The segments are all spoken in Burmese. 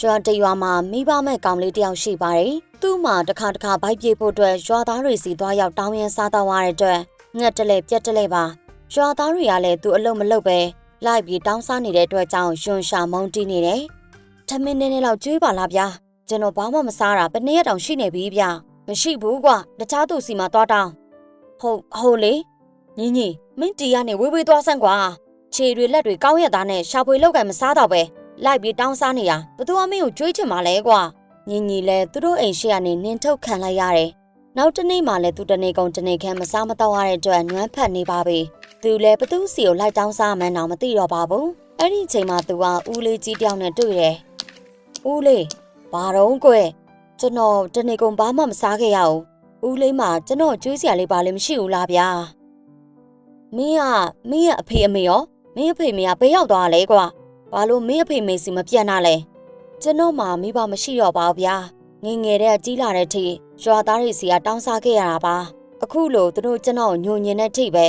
ရွာတရွာမှာမိဘမဲ့ကောင်လေးတယောက်ရှိပါတယ်။သူ့မှာတစ်ခါတစ်ခါဘိုက်ပြေးဖို့အတွက်ရွာသားတွေစီသွားရောက်တောင်းရင်စားတော့ရတဲ့အတွက်ငှက်တလဲပြက်တလဲပါ။ရွာသားတွေကလည်းသူအလုံးမလုပ်ပဲလိုက်ပြီးတောင်းစားနေတဲ့အတွက်ကြောင့်ရွှန်ရှာမုန်းတီးနေတယ်။ထမင်းနည်းနည်းလောက်ကျွေးပါလားဗျာ။ကျွန်တော်ဘာမှမစားတာဘယ်နှစ်ရက်တောင်ရှိနေပြီဗျာ။မရှိဘူးကွာ။တခြားသူစီမှာသွားတောင်း။ဟုတ်ဟုတ်လေ။ညီညီမင်းတီကနေဝေးဝေးသွားဆန့်ကွာ။ခြေတွေလက်တွေကောင်းရသားနဲ့ရှာဖွေလောက်ကမစားတော့ပဲ။ လိုက်ပြီးတောင်းစားနေတာဘသူအမင်းကိုကြွေးချင်ပါလဲကွာညီညီလဲသူတို့အိမ်ရှိကနေနင်းထုတ်ခံလိုက်ရတယ်နောက်တစ်နေ့မှလဲသူတနေကုန်တနေခမ်းမစားမတော့ရတဲ့အတွက်နွမ်းဖက်နေပါပြီသူလဲဘသူစီကိုလိုက်တောင်းစားမှန်းတော့မသိတော့ပါဘူးအဲ့ဒီအချိန်မှာသူကဦးလေးကြီးတယောက်နဲ့တွေ့တယ်ဦးလေးဘာတော့ကွယ်ကျွန်တော်တနေကုန်ဘာမှမစားခဲ့ရဘူးဦးလေးမှကျွန်တော်ကြွေးစရာလေးပါလည်းမရှိဘူးလားဗျာမင်းကမင်းရဲ့အဖေအမေရောမင်းအဖေမေကဘယ်ရောက်သွားလဲကွာ ဘာလို့မင်းအဖေမေစီမပြန်တာလဲကျွန်တော်မှမိဘမရှိတော့ပါဘူးဗျာငငယ်တဲ့ကြီးလာတဲ့ထိရွာသားတွေစီကတောင်းစားခဲ့ရတာပါအခုလို့သူတို့ကျွန်တော်ညိုညင်တဲ့ထိပဲ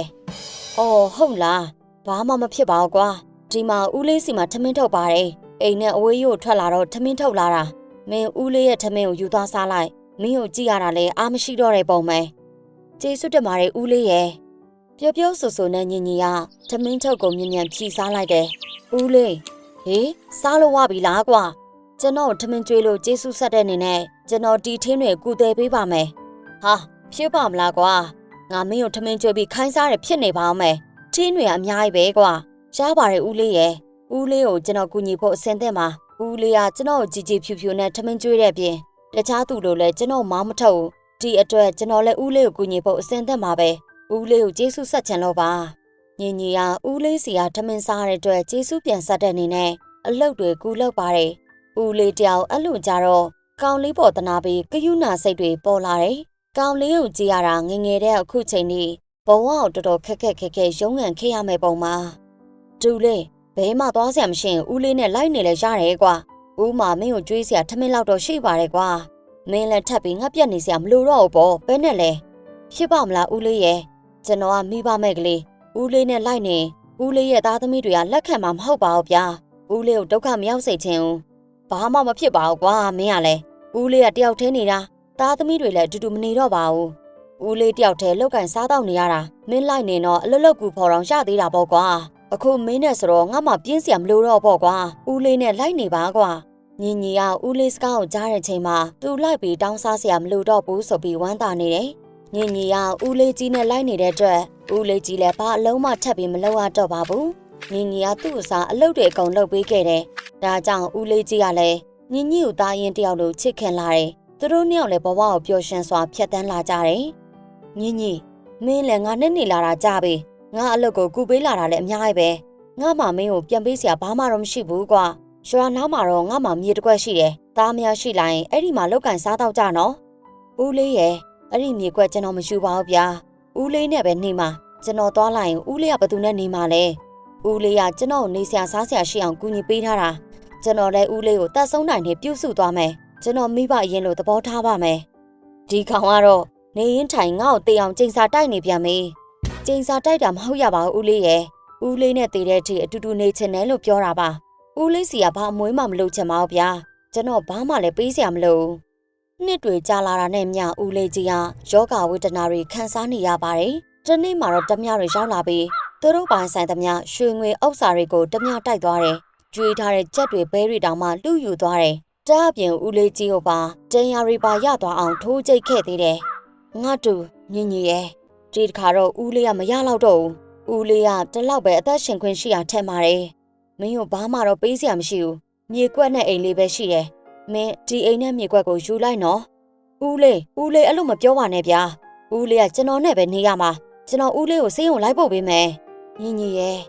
အော်ဟုတ်လားဘာမှမဖြစ်ပါဘူးကွာဒီမှာဦးလေးစီမှာထမင်းထုတ်ပါတယ်အိမ်နဲ့အဝေးရို့ထွက်လာတော့ထမင်းထုတ်လာတာမင်းဦးလေးရဲ့ထမင်းကိုယူသွားစားလိုက်မင်းကိုကြည့်ရတာလဲအားမရှိတော့တဲ့ပုံပဲကျေးဇူးတင်ပါတယ်ဦးလေးရဲ့ပျော်ပျော်ဆူဆူနဲ့ညင်ညင်ရထမင်းထုတ်ကိုမြင်မြန်ဖြီစားလိုက်တယ် ဦးလေးဟေးစားလို့ဝပြီလားကွာကျွန်တော်ထမင်းကျွေးလို့ကျေးဇူးဆက်တဲ့အနေနဲ့ကျွန်တော်တီထင်းတွေကုသေးပေးပါမယ်ဟာဖြစ်ပါမလားကွာငါမင်းကိုထမင်းကျွေးပြီးခိုင်းစားရဖြစ်နေပါအောင်မယ်ထင်းတွေအများကြီးပဲကွာရပါတယ်ဦးလေးရဲ့ဦးလေးကိုကျွန်တော်ကူညီဖို့အစင်သင့်ပါဦးလေးကကျွန်တော်ကိုကြည်ကြည်ဖြူဖြူနဲ့ထမင်းကျွေးတဲ့ပြင်တခြားသူလိုလည်းကျွန်တော်မောင်းမထုတ်ဘူးဒီအတွက်ကျွန်တော်လည်းဦးလေးကိုကူညီဖို့အစင်သင့်ပါပဲဦးလေးကိုကျေးဇူးဆက်ချင်လို့ပါ ညင်ကြီးကဦးလေးစီကထမင်းစားတဲ့အတွက်ကျေးဇူးပြန်ဆက်တဲ့အနေနဲ့အလုတ်တွေကူလောက်ပါတယ်။ဦးလေးတယောက်အဲ့လိုကြတော့ကောင်လေးပေါ်တနာပြီးကယူနာစိတ်တွေပေါ်လာတယ်။ကောင်လေးကိုကြည့်ရတာငငယ်တဲ့အခုချိန်នេះဘဝကိုတော်တော်ခက်ခက်ခက်ခဲရုံးငံခဲ့ရမယ်ပုံမှာ။တူလေးဘဲမှသွားစရာမရှိရင်ဦးလေးနဲ့လိုက်နေလဲရတယ်ကွာ။ဦးမမင်းကိုကြွေးစရာထမင်းလောက်တော့ရှိပါတယ်ကွာ။မင်းလည်းထပ်ပြီးငါပြက်နေစရာမလိုတော့ဘူးပေါ့ဘဲနဲ့လဲ။ဖြစ်ပါမလားဦးလေးရဲ့။ကျွန်တော်ကမိဘမဲ့ကလေး ဦးလေးနဲ့လိုက်နေဦးလေးရဲ့သားသမီးတွေကလက်ခံမှာမဟုတ်ပါဘူးဗျာဦးလေးကိုဒုက္ခမရောက်စေချင်ဘူးဘာမှမဖြစ်ပါဘူးကွာမင်းကလည်းဦးလေးကတယောက်တည်းနေတာသားသမီးတွေလည်းအတူတူမနေတော့ပါဘူးဦးလေးတယောက်တည်းလောက်ကန်စားတော့နေရတာမင်းလိုက်နေတော့အလွတ်လွတ်ကူဖော်တော်ရသေးတာပေါ့ကွာအခုမင်းနဲ့ဆိုတော့ငါမှပြင်းစရာမလိုတော့ပေါ့ကွာဦးလေးနဲ့လိုက်နေပါကွာညီညီကဦးလေးစကားကိုကြားတဲ့ချိန်မှာသူလိုက်ပြီးတောင်းစားစရာမလိုတော့ဘူးဆိုပြီးဝမ်းသာနေတယ် ညီညီကဦးလေးကြီးနဲ့လိုက်နေတဲ့အတွက်ဦးလေးကြီးလည်းဘာအလုံးမှထပ်ပြီးမလုပ်ရတော့ပါဘူး။ညီညီကသူ့အစားအလုပ်တွေအကုန်လုပ်ပေးခဲ့တယ်။ဒါကြောင့်ဦးလေးကြီးကလည်းညီညီကိုသားရင်တယောက်လိုချစ်ခင်လာတယ်။သူတို့နှစ်ယောက်လည်းဘဝကိုပျော်ရွှင်စွာဖြတ်သန်းလာကြတယ်။ညီညီမင်းလည်းငါနဲ့နေလာတာကြပြီ။ငါအလုပ်ကိုကူပေးလာတာလည်းအများကြီးပဲ။ငါမှမင်းကိုပြန်ပေးစရာဘာမှတော့မရှိဘူးကွာ။ရွာနားမှာတော့ငါမှမြေတစ်ခွက်ရှိတယ်။သားမယားရှိလိုက်ရင်အဲ့ဒီမှာလောက်ကန်စားတော့ကြနော်။ဦးလေးရဲ့ အဲ့ဒီမြေကွက်ကျွန်တော်မယူပါဘူးဗျာ။ဦးလေးနဲ့ပဲနေမှာကျွန်တော်သွားလိုက်ရင်ဦးလေးကဘသူနဲ့နေမှာလဲဦးလေးကကျွန်တော်နေဆရာစားဆရာရှိအောင်ကူညီပေးထားတာကျွန်တော်လည်းဦးလေးကိုတတ်ဆုံးနိုင်နေပြုစုသွားမယ်ကျွန်တော်မိဘအရင်လိုသဘောထားပါမယ်ဒီကောင်ကတော့နေရင်ထိုင်ငါ့ကိုတေအောင်ချိန်စာတိုက်နေပြန်ပြီချိန်စာတိုက်တာမဟုတ်ရပါဘူးဦးလေးရဲ့ဦးလေးနဲ့တည်တဲ့အထိအတူတူနေချင်တယ်လို့ပြောတာပါဦးလေးစီကဘာအမွေးမှမလုပ်ချင်ပါဘူးဗျာကျွန်တော်ဘာမှလည်းပေးစရာမလို နှစ်တွေကြာလာတာနဲ့မျှဦးလေးကြီးကယောဂဝေဒနာတွေခံစားနေရပါတယ်။ဒီနေ့မှာတော့တမတွေရောက်လာပြီးသူတို့ပိုင်ဆိုင်သမျှရွှေငွေဥစ္စာတွေကိုတမတိုက်သွားတယ်။ကျွေးထားတဲ့ကြက်တွေဘဲတွေတောင်မှလူယူသွားတယ်။တအပြင်ဦးလေးကြီးကိုပါတန်ရာတွေပါရသွားအောင်ထိုးကြိတ်ခဲ့သေးတယ်။ငါတူညင်ညင်ရဲ့ဒီတခါတော့ဦးလေးကမရတော့တော့ဘူး။ဦးလေးကတလောက်ပဲအသက်ရှင်ခွင့်ရှိတာထင်ပါတယ်။မင်းကိုဘာမှတော့ပေးစရာမရှိဘူး။မြေကွက်နဲ့အိမ်လေးပဲရှိတယ်။ မင်းဒီအိမ်နဲ့မြေကွက်ကိုယူလိုက်နော်။ဦးလေးဦးလေးအဲ့လိုမပြောပါနဲ့ဗျာ။ဦးလေးကကျွန်တော်နဲ့ပဲနေရမှာကျွန်တော်ဦးလေးကိုစေးရုံလိုက်ပို့ပေးမယ်။ညီညီရဲ့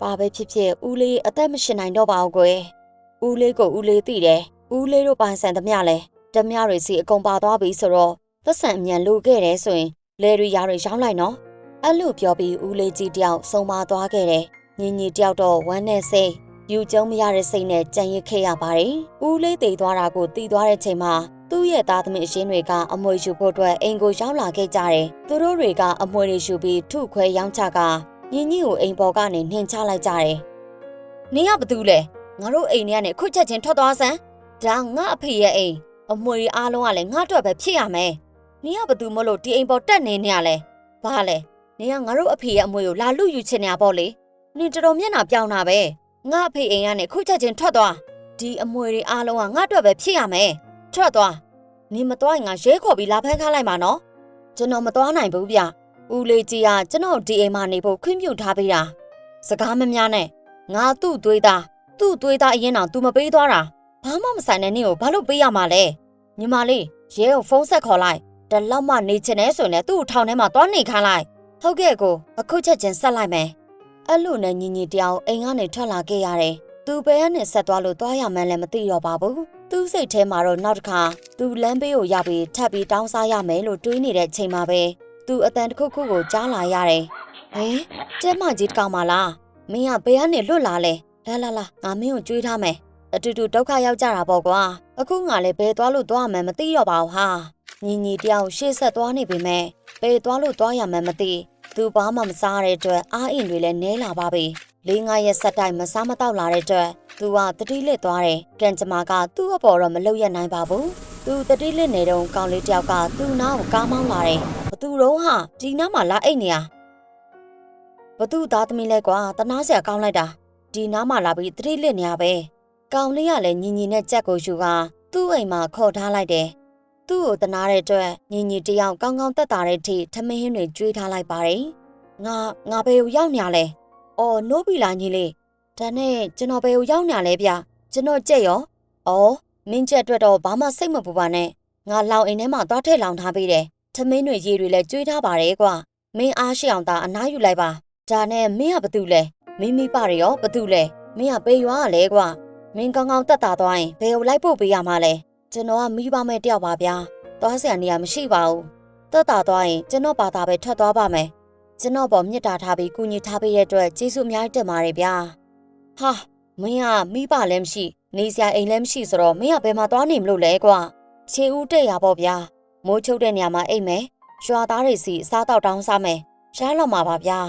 ပါပဲဖြစ်ဖြစ်ဦးလေးအသက်မရှင်နိုင်တော့ပါဘူးကွယ်။ဦးလေးကိုဦးလေးသိတယ်။ဦးလေးတို့ပိုင်ဆန်သမျှလဲဓမြတွေစီအကုန်ပါသွားပြီဆိုတော့သက်ဆန်အမြန်လိုခဲ့တယ်ဆိုရင်လဲတွေရာတွေရောင်းလိုက်နော်။အဲ့လိုပြောပြီးဦးလေးကြီးတယောက်ဆုံးမသွားခဲ့တယ်။ညီညီတယောက်တော့ဝမ်းနဲ့စိတ် ယူကျုံမရတဲ့စိတ်နဲ့ကြံရစ်ခဲ့ရပါတယ်။ဦးလေးတိတ်သွားတာကိုတီးသွားတဲ့ချိန်မှာသူ့ရဲ့သားသမီးအရင်းတွေကအမွေယူဖို့အတွက်အိမ်ကိုရောက်လာခဲ့ကြတယ်။သူတို့တွေကအမွေတွေယူပြီးထုခွဲရောင်းချကညင်ကြီးကိုအိမ်ပေါ်ကနေနှင်ချလိုက်ကြတယ်။နင်ကဘာတူလဲငါတို့အိမ်ထဲကနေခွတ်ချက်ချင်းထွက်သွားစမ်းဒါငါအဖေရဲ့အိမ်အမွေတွေအားလုံးကလည်းငါအတွက်ပဲဖြစ်ရမယ်နင်ကဘာလို့မလို့ဒီအိမ်ပေါ်တက်နေနေရလဲဘာလဲနင်ကငါတို့အဖေရဲ့အမွေကိုလာလူယူချင်နေတာပေါ့လေနင်တော်တော်မျက်နှာပြောင်းတာပဲ ငါအဖေအိမ်ကနေခုချက်ချင်းထွက်သွားဒီအမွေတွေအားလုံးကငါအတွက်ပဲဖြစ်ရမယ်ထွက်သွားနင်မသွားရင်ငါရဲခေါ်ပြီးလာဖမ်းခိုင်းလိုက်မှာနော်ကျွန်တော်မသွားနိုင်ဘူးဗျဦးလေးကြီးကကျွန်တော်ဒီအိမ်မှာနေဖို့ခွင့်ပြုထားပေးတာစကားမများနဲ့ငါသူ့သွေးသားသူ့သွေးသားအရင်တော့ तू မပေးသွားတာဘာမှမဆိုင်တဲ့နေ့ကိုဘာလို့ပေးရမှာလဲညီမလေးရဲကိုဖုန်းဆက်ခေါ်လိုက်တလောက်မှနေချင်နေဆိုရင်လည်းသူ့ကိုထောင်ထဲမှာသွားနေခိုင်းလိုက်ဟုတ်ကဲ့ကိုအခုချက်ချင်းဆက်လိုက်မယ် အဲ့လိုနဲ့ညီညီတယောက်အိမ်ကနေထွက်လာခဲ့ရတယ်သူဘယ်ကနေဆက်သွားလို့သွားရမှန်းလည်းမသိတော့ပါဘူးသူ့စိတ်ထဲမှာတော့နောက်တစ်ခါသူလမ်းဘေးကိုရောက်ပြီးထပ်ပြီးတောင်းစားရမယ်လို့တွေးနေတဲ့အချိန်မှာပဲသူအတန်တစ်ခုခုကိုကြားလာရတယ်ဟဲကျဲမကြီးတကောင်မလားမင်းကဘယ်ကနေလွတ်လာလဲလာလာလာငါမင်းကိုကြွေးထားမယ်အတူတူဒုက္ခရောက်ကြတာပေါ့ကွာအခုငါလည်းဘယ်သွားလို့သွားမှန်းမသိတော့ပါဘူးဟာညီညီတယောက်ရှေ့ဆက်သွားနေပေမဲ့ဘယ်သွားလို့သွားရမှန်းမသိ သူဘာမှမစားတဲ့အတွက်အားအိမ်တွေလည်းနဲလာပါပြီလေးငါရဲ့ဆက်တိုင်မစားမတော့လာတဲ့အတွက်သူကတတိလစ်သွားတယ်ကံကြမ္မာကသူ့အပေါ်တော့မလုံရနိုင်ပါဘူးသူတတိလစ်နေတော့ကောင်လေးတယောက်ကသူ့နားကိုကားမောင်းလာတယ်ဘသူတော့ဟာဒီနားမှာလာအိတ်နေရဘသူသားသမီးလဲကွာတနာစရာကောင်းလိုက်တာဒီနားမှာလာပြီးတတိလစ်နေရပဲကောင်လေးကလည်းညီညီနဲ့ကြက်ကိုယူကသူ့အိမ်မှာခေါ်ထားလိုက်တယ် သူ့ကိုတနာတဲ့အတွက်ညီညီတယောက်ကောင်းကောင်းတက်တာတဲ့အထိထမင်းဟင်းတွေကျွေးထားလိုက်ပါတယ်ငါငါဘယ်ကိုရောက်နေရလဲအော်နိုးပြီလားညီလေးဒါနဲ့ကျွန်တော်ဘယ်ကိုရောက်နေရလဲဗျကျွန်တော်ကြက်ရောအော်မင်းကြက်အတွက်တော့ဘာမှစိတ်မပူပါနဲ့ငါလောင်အိမ်ထဲမှာသွားထည့်လောင်ထားပေးတယ်ထမင်းတွေရေတွေလည်းကျွေးထားပါတယ်ကွာမင်းအားရှိအောင်သာအနားယူလိုက်ပါဒါနဲ့မင်းကဘာတူလဲမင်းမိပါရရောဘာတူလဲမင်းကပေရွာကလဲကွာမင်းကောင်းကောင်းတက်တာသွားရင်ဘယ်ကိုလိုက်ဖို့ပေးရမှာလဲ ကျွန်တော်ကမိဘမဲ့တယောက်ပါဗျာသွားစရာနေရာမရှိပါဘူးတက်တာသွားရင်ကျွန်တော်ဘာသာပဲထွက်သွားပါမယ်ကျွန်တော်ပေါ်မြစ်တာထားပြီးကူညီထားပေးတဲ့အတွက်ကျေးဇူးအများကြီးတင်ပါတယ်ဗျာဟာမင်းကမိဘလည်းမရှိနေစရာအိမ်လည်းမရှိဆိုတော့မင်းကဘယ်မှာသွားနေမလို့လဲကွာခြေဦးတက်ရပေါ့ဗျာမိုးချုပ်တဲ့နေရာမှာအိမ်မယ်ရွာသားတွေစီအစားတောက်တောင်းစားမယ်ရှားလောက်မှာပါဗျာ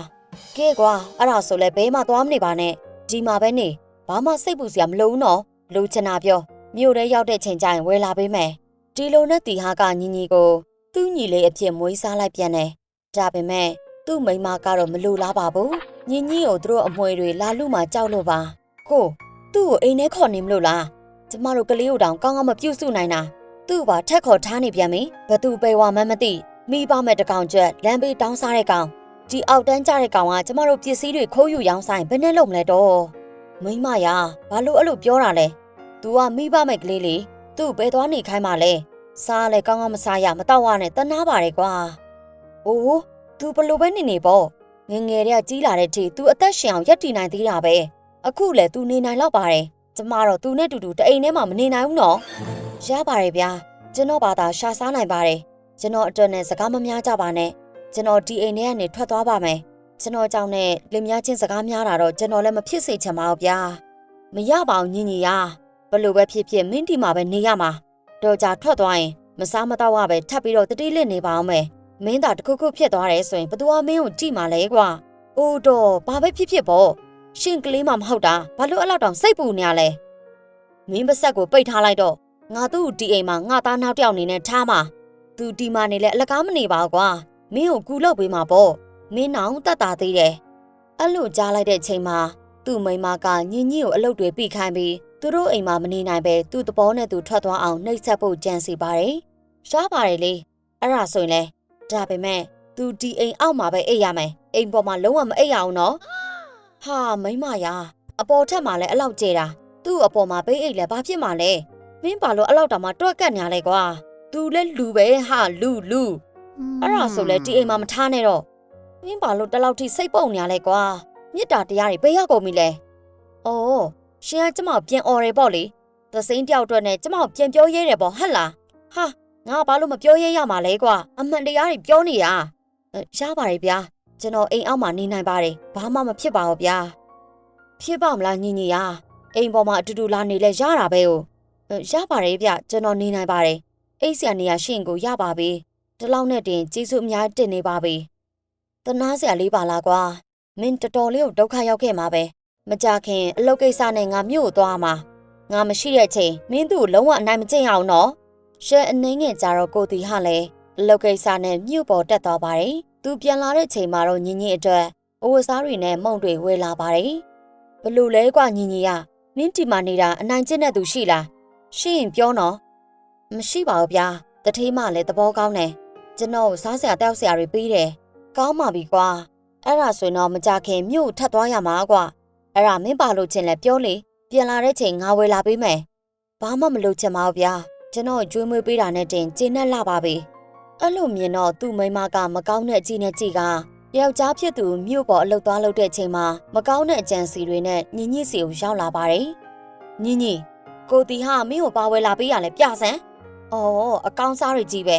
ကဲကွာအဲ့ဒါဆိုလဲဘဲမှသွားမနေပါနဲ့ဒီမှာပဲနေဘာမှစိတ်ပူစရာမလိုဘူးနော်လူချင်တာပြော မြို့ထဲရောက်တဲ့ချိန်ကျရင်ဝယ်လာပေးမယ်ဒီလိုနဲ့တီဟာကညီညီကိုသူ့ညီလေးအဖြစ်မွေးစားလိုက်ပြန်တယ်ဒါပေမဲ့သူ့မိန်းမကတော့မလိုလားပါဘူးညီညီကိုသူတို့အမွေတွေလာလူမှကြောက်လို့ပါကိုသူ့ကိုအိမ်ထဲခေါ်နေမလို့လားကျမတို့ကလေးတို့တောင်ကောင်းကောင်းမပြုတ်စုနိုင်တာသူ့ဘာထက်ခေါ်ထားနေပြန်ပြီဘသူပဲဝါမှန်းမသိမိဘမဲ့တကောင်ကျွတ်လမ်းဘေးတောင်းစားတဲ့ကောင်ဒီအောက်တန်းကြတဲ့ကောင်ကကျမတို့ပစ္စည်းတွေခိုးယူရောင်းဆိုင်ဘယ်နဲ့လုပ်မလဲတော့မိမရာဘာလို့အဲ့လိုပြောတာလဲ तू ကမိဘမဲ့ကလေးလေသူ့ဘယ်သွားနေခိုင်းမှလဲစားလဲကောင်းကောင်းမစားရမတော့ရနဲ့တနာပါတယ်ကွာအိုး तू ဘလို့ပဲနေနေပေါ့ငယ်ငယ်တည်းကကြီးလာတဲ့အထိ तू အသက်ရှင်အောင်ရက်တည်နိုင်သေးတာပဲအခုလဲ तू နေနိုင်တော့ပါတယ်ကျမတော့ तू နဲ့တူတူတအိမ်ထဲမှာမနေနိုင်ဘူးနော်ရပါတယ်ဗျာကျွန်တော်ဘာသာရှာစားနိုင်ပါတယ်ကျွန်တော်အတွက်နဲ့စကားမများကြပါနဲ့ကျွန်တော်ဒီအိမ်ထဲကနေထွက်သွားပါမယ်ကျွန်တော်ကြောင့်နဲ့လင်များချင်းစကားများတာတော့ကျွန်တော်လည်းမဖြစ်စေချင်ပါဘူးဗျာမရပါဘူးညီညီရ ဘလို့ပဲဖြစ်ဖြစ်မင်းဒီမှာပဲနေရမှာတော့ကြထွက်သွားရင်မစားမတော့ရပဲထပ်ပြီးတော့တတိလစ်နေပါအောင်မယ်မင်းသာတခုခုဖြစ်သွားတယ်ဆိုရင်ဘသူကမင်းကိုကြည့်မှာလဲကွာအိုးတော့ဘာပဲဖြစ်ဖြစ်ပေါ့ရှင်ကလေးမှမဟုတ်တာဘာလို့အဲ့လောက်တောင်စိတ်ပူနေရလဲမင်းပါဆက်ကိုပိတ်ထားလိုက်တော့ငါသူ့ဒီအိမ်မှာငါသားနောက်တစ်ယောက်အနေနဲ့ထားမှာသူဒီမှာနေလဲအလကားမနေပါဘူးကွာမင်းကိုကူလောက်ပေးမှာပေါ့မင်းနောင်တတ်တာသေးတယ်အဲ့လိုကြားလိုက်တဲ့ချိန်မှာသူ့မိန်းမကညင်ညင်ကိုအလုပ်တွေပြခိုင်းပြီး သူတို့အိမ်မှာမနေနိုင်ပဲသူ့သဘောနဲ့သူထွက်သွားအောင်နှိပ်စက်ဖို့ကြံစီပါတယ်ရှားပါတယ်လေအဲ့ဒါဆိုရင်လဲဒါပေမဲ့သူဒီအိမ်အောက်မှာပဲအိပ်ရမယ်အိမ်ပေါ်မှာလုံးဝမအိပ်ရအောင်နော်ဟာမိန်းမရာအပေါ်ထက်မှာလဲအလောက်ကျေတာသူ့အပေါ်မှာဘေးအိတ်လဲဘာဖြစ်မှာလဲမင်းဘာလို့အလောက်တောင်မှတွက်ကတ်နေရလဲကွာသူလဲလူပဲဟာလူလူအဲ့ဒါဆိုလဲဒီအိမ်မှာမထားနဲ့တော့မင်းဘာလို့တလောက်ထိစိတ်ပုတ်နေရလဲကွာမြစ်တာတရားတွေဘယ်ရောက်ကုန်ပြီလဲအော် ရှင်ကကျမကိုပြန်អော်တယ်ပေါ့လေသစိမ်းတယောက်အတွက်နဲ့ကျမကိုပြန်ပြောရဲတယ်ပေါ့ဟဟလားဟာငါဘာလို့မပြောရဲရမှာလဲကွာအမှန်တရားတွေပြောနေတာအဲရပါတယ်ဗျာကျွန်တော်အိမ်အောက်မှာနေနိုင်ပါတယ်ဘာမှမဖြစ်ပါဘူးဗျာဖြစ်ပါမလားညီညီယာအိမ်ပေါ်မှာအတူတူလာနေလဲရတာပဲ哦ရပါတယ်ဗျကျွန်တော်နေနိုင်ပါတယ်အိတ်ဆရာနေရရှင်ကိုရပါပြီဒီလောက်နဲ့တင်ကျေးဇူးအများတင်နေပါပြီတနာစရာလေးပါလားကွာမင်းတော်တော်လေးကိုဒုက္ခရောက်ခဲ့မှာပဲ မကြခင်အလုပ်ကိစ္စနဲ့ငါမြို့ကိုသွားမှာငါမရှိတဲ့အချိန်မင်းသူ့ကိုလုံးဝအနိုင်မကျင့်ရအောင်နော်ရှယ်အနေငယ်ကြတော့ကိုတီဟာလည်းအလုပ်ကိစ္စနဲ့မြို့ပေါ်တက်သွားပါတယ်သူပြန်လာတဲ့ချိန်မှာတော့ညီညီအတွက်အဝတ်စားတွေနဲ့မုံတွေဝယ်လာပါတယ်ဘလို့လဲကွာညီညီကမင်းဒီမှာနေတာအနိုင်ကျင့်တဲ့သူရှိလားရှိရင်ပြောနော်မရှိပါဘူးဗျာတထေးမလည်းသဘောကောင်းတယ်ကျွန်တော်စားစရာတောက်စရာတွေပေးတယ်ကောင်းပါပြီကွာအဲ့ဒါဆိုရင်တော့မကြခင်မြို့ထပ်သွားရမှာကွာ အဲ့ဒါမင်းပါလို့ချင်းလဲပြောလေပြန်လာတဲ့ချိန်ငါဝယ်လာပေးမယ်ဘာမှမလုပ်ချင်ပါဘူးဗျာကျွန်တော်ကျွေးမွေးပေးတာနဲ့တင်ကျင်းနဲ့လာပါပြီအဲ့လိုမြင်တော့သူ့မိန်းမကမကောင်းတဲ့အကြည့်နဲ့ကြည့်ကယောက်ျားဖြစ်သူမြို့ပေါ်အလုပ်သွားလုပ်တဲ့ချိန်မှာမကောင်းတဲ့အကြံစီတွေနဲ့ညီညီစီကိုရောက်လာပါတယ်ညီညီကိုတီဟာမင်းကိုပါဝယ်လာပေးရလဲပြဆန်းအော်အကောင်းစားတွေကြီးပဲ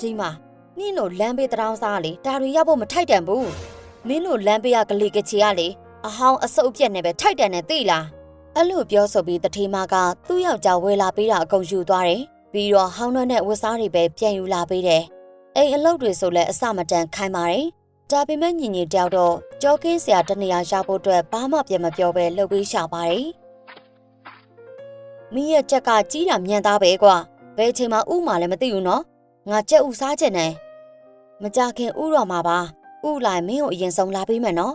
ဒီမှာနင်းတို့လမ်းဘေးတောင်းစားလေဒါတွေရောက်ဖို့မထိုက်တန်ဘူးမင်းတို့လမ်းဘေးကကလေးကချီကလေ အဟောင်းအစုပ်ပြက်နေပဲထိုက်တန်နေသိလားအဲ့လိုပြောဆိုပြီးတထေးမကသူ့ယောက်ျားဝယ်လာပေးတာအကုန်ယူသွားတယ်ပြီးတော့ဟောင်းနှက်နဲ့ဝတ်စားတွေပဲပြန်ယူလာပေးတယ်အိမ်အလုပ်တွေဆိုလဲအစမတန်ခိုင်းပါတယ်ဒါပေမဲ့ညီညီတယောက်တော့ကြောကင်းစရာတနေရာရဖို့အတွက်ဘာမှပြန်မပြောဘဲလှုပ်ပေးရှာပါတယ်မင်းရဲ့ကြက်ကကြီးတာမြန်သားပဲကွာဘယ်အချိန်မှဥမှလည်းမသိဘူးနော်ငါကြက်ဥစားချင်တယ်မကြခင်ဥတော်မှာပါဥလိုက်မင်းကိုအရင်ဆုံးလာပေးမယ်နော်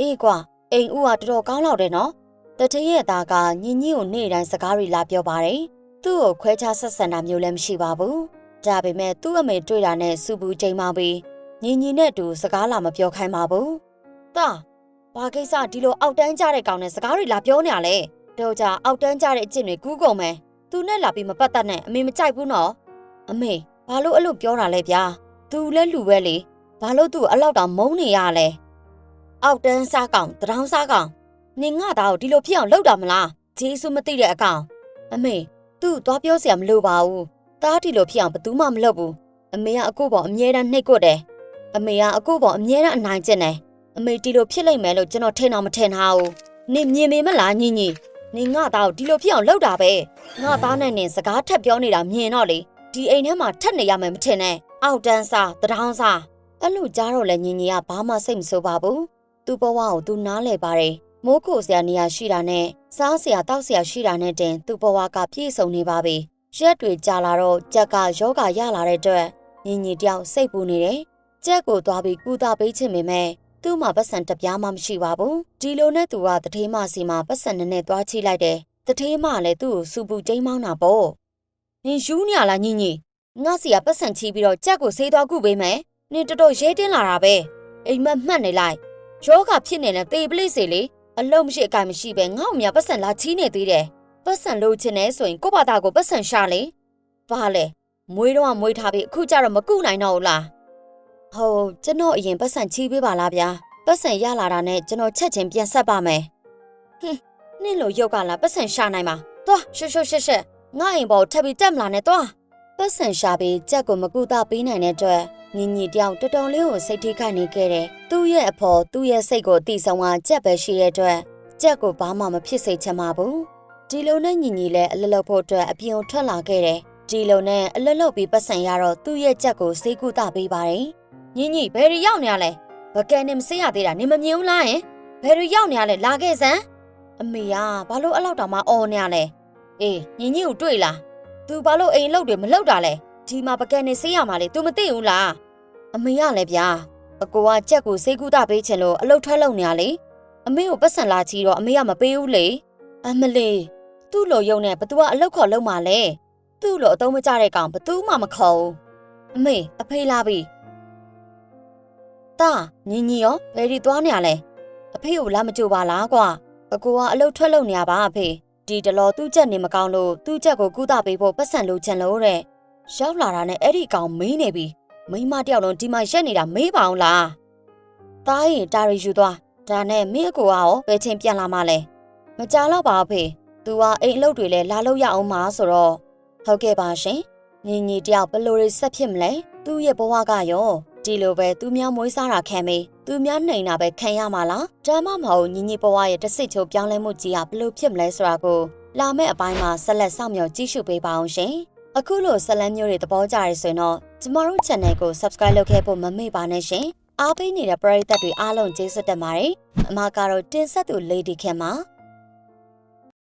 အေးကွာ အိမ်ဥကတော်တော်ကောင်းလောက်တယ်နော်တထရဲ့အသားကညီညီကိုနေ့တိုင်းစကားတွေလာပြောပါတယ်သူ့ကိုခွဲခြားဆက်ဆံတာမျိုးလည်းမရှိပါဘူးဒါပေမဲ့သူ့အမေတွေ့တာနဲ့စူပူချိန်မှပြီးညီညီနဲ့အတူစကားလာမပြောခိုင်းပါဘူးတာဘာကိစ္စဒီလိုအောက်တန်းကြတဲ့ကောင်နဲ့စကားတွေလာပြောနေရလဲတော့ကြအောက်တန်းကြတဲ့အကျင့်တွေကူးကုန်မယ်သူနဲ့လာပြီးမပတ်သက်နဲ့အမေမကြိုက်ဘူးနော်အမေဘာလို့အဲ့လိုပြောတာလဲဗျာသူလည်းလူပဲလေဘာလို့သူ့အလောက်တောင်မုန်းနေရလဲ အောက်တန်းစားကောင်တရောင်းစားကောင်နင်ငါသားကိုဒီလိုဖြစ်အောင်လုပ်တာမလားဂျေဆုမသိတဲ့အကောင်အမေသူ့သွားပြောစရာမလိုပါဘူးတားဒီလိုဖြစ်အောင်ဘယ်သူမှမလုပ်ဘူးအမေကအကိုပေါ်အမြဲတမ်းနှိပ်ကွက်တယ်အမေကအကိုပေါ်အမြဲတမ်းအနိုင်ကျင့်တယ်အမေဒီလိုဖြစ်လိမ့်မယ်လို့ကျွန်တော်ထင်တော့မထင်ထားဘူးနင်မြင်မေမလားညီညီနင်ငါသားကိုဒီလိုဖြစ်အောင်လုပ်တာပဲငါသားနဲ့နင်စကားထက်ပြောနေတာမြင်တော့လေဒီအိမ်ထဲမှာထက်နေရမယ်မထင်နဲ့အောက်တန်းစားတရောင်းစားအဲ့လိုကြားတော့လဲညီညီကဘာမှစိတ်မဆိုးပါဘူး သူ့ဘဝကိုသူနားလဲပါတယ်မိုးခိုဆရာနေရာရှိတာနဲ့စားဆရာတောက်ဆရာရှိတာနဲ့တင်သူ့ဘဝကပြည့်စုံနေပါပြီရက်တွေကြာလာတော့ကြက်ကယောဂရလာတဲ့အတွက်ညီညီတယောက်စိတ်ပူနေတယ်ကြက်ကိုသွားပြီးကုသပေးချင်ပေမဲ့သူ့မှာပတ်စံတပြားမှမရှိပါဘူးဒီလိုနဲ့သူကတထေးမစီမှာပတ်စံနဲ့နဲ့သွားချိလိုက်တယ်တထေးမလည်းသူ့ကိုစူပူကျိမ်းမောင်းတာပေါ့နင်ယူနေရလားညီညီငါစီကပတ်စံချီပြီးတော့ကြက်ကိုဆေးသွားကုပေးမယ်နင်တော်တော်ရဲတင်းလာတာပဲအိမ်မက်မှတ်နေလိုက် ယောဂဖြစ်နေတဲ့တေပလိစေလေအလုံးမရှိအကင်မရှိပဲငါ့အမြပတ်စံလာချီးနေသေးတယ်ပတ်စံလို့ချင်နေဆိုရင်ကို့ဘာသာကိုပတ်စံရှာလေဘာလဲမွေးတော့မွေးထားပြီးအခုကျတော့မကုနိုင်တော့ဘူးလားဟုတ်ကျွန်တော်အရင်ပတ်စံချီးပေးပါလားဗျာပတ်စံရလာတာနဲ့ကျွန်တော်ချက်ချင်းပြန်ဆက်ပါမယ်ဟင်းနင့်လိုရုပ်ကလာပတ်စံရှာနိုင်မှာသွားရှွတ်ရှွတ်ရှက်ရှက်ငါအိမ်ပေါ်ထပ်ပြီးတက်မလာနဲ့သွားပတ်စံရှာပြီးကြက်ကိုမကူတာပေးနိုင်တဲ့အတွက် ညီညီတယောက်တော်တော်လေးကိုစိတ်ထိခိုက်နေခဲ့တယ်။သူ့ရဲ့အဖော်သူ့ရဲ့စိတ်ကိုတီဆောင်ကကြက်ပဲရှိတဲ့အတွက်ကြက်ကိုဘာမှမဖြစ်စေချင်ပါဘူး။ဒီလိုနဲ့ညီညီလည်းအလလဖို့အတွက်အပြင်ထွက်လာခဲ့တယ်။ဒီလိုနဲ့အလလပြီးပတ်စံရတော့သူ့ရဲ့ကြက်ကိုစေးကူတာပေးပါတယ်။ညီညီဘယ်ရီရောက်နေရလဲ။ဘကယ်နဲ့မစေးရသေးတာနေမမြင်ဘူးလားယင်။ဘယ်ရီရောက်နေရလဲလာခဲ့စမ်း။အမေကဘာလို့အလောက်တောင်မှအော်နေရလဲ။အေးညီညီကိုတွေ့လား။ तू ဘာလို့အိမ်လုတ်တွေမလုတ်တာလဲ။ဒီမှာပကယ်နဲ့စေးရမှာလေ तू မသိဘူးလား အမေရလည်းဗျာအကိုကကြက်ကိုစေးကူတာပေးချင်လို့အလုတ်ထွက်လုံနေရလေအမေကိုပတ်စံလာချီတော့အမေကမပေးဘူးလေအမလေးသူ့လိုယုံနဲ့ဘသူကအလုတ်ခေါ်လုံမှာလဲသူ့လိုအတုံးမကြတဲ့ကောင်ဘသူမှမခေါ်ဘူးအမေအဖေးလာပြီတာညီညီရောဘယ်ဒီသွားနေရလဲအဖေကိုလာမကြိုပါလားကွာအကိုကအလုတ်ထွက်လုံနေရပါအဖေဒီတလောသူ့ချက်နေမကောင်းလို့သူ့ချက်ကိုကူတာပေးဖို့ပတ်စံလိုချင်လို့တဲ့ရောက်လာတာနဲ့အဲ့ဒီကောင်မင်းနေပြီ မိမတယောက်လုံးဒီမှာရက်နေတာမေးပါအောင်လား။တားရင်တာရီယူသွား။ဒါနဲ့မင်းအကိုကရောဘယ်ချင်းပြန်လာမှလဲ။မကြတော့ပါဖေ။ तू ကအိမ်အလုပ်တွေလည်းလာလို့ရအောင်မှာဆိုတော့ဟုတ်ကဲ့ပါရှင်။ညီညီတယောက်ဘလို့တွေဆက်ဖြစ်မလဲ။သူ့ရဲ့ဘဝကရောဒီလိုပဲသူများမွေးစားတာခံမေးသူများနှိမ်တာပဲခံရမှာလား။ဒါမှမဟုတ်ညီညီဘဝရဲ့တစိတ်ချိုးပြောင်းလဲမှုကြီးကဘလို့ဖြစ်မလဲဆိုတာကိုလာမယ့်အပိုင်းမှာဆက်လက်စောင့်မျှော်ကြည့်ရှုပေးပါအောင်ရှင်။အခုလိုဇလန်းမျိုးတွေသဘောကျရဆိုရင်တော့ ကျမတို့ channel ကို subscribe လုပ်ခဲ့ဖို့မမေ့ပါနဲ့ရှင်။အားပေးနေတဲ့ပရိသတ်တွေအားလုံးကျေးဇူးတင်ပါတယ်။အမကတော့တင်ဆက်သူ Lady Kim ပါ။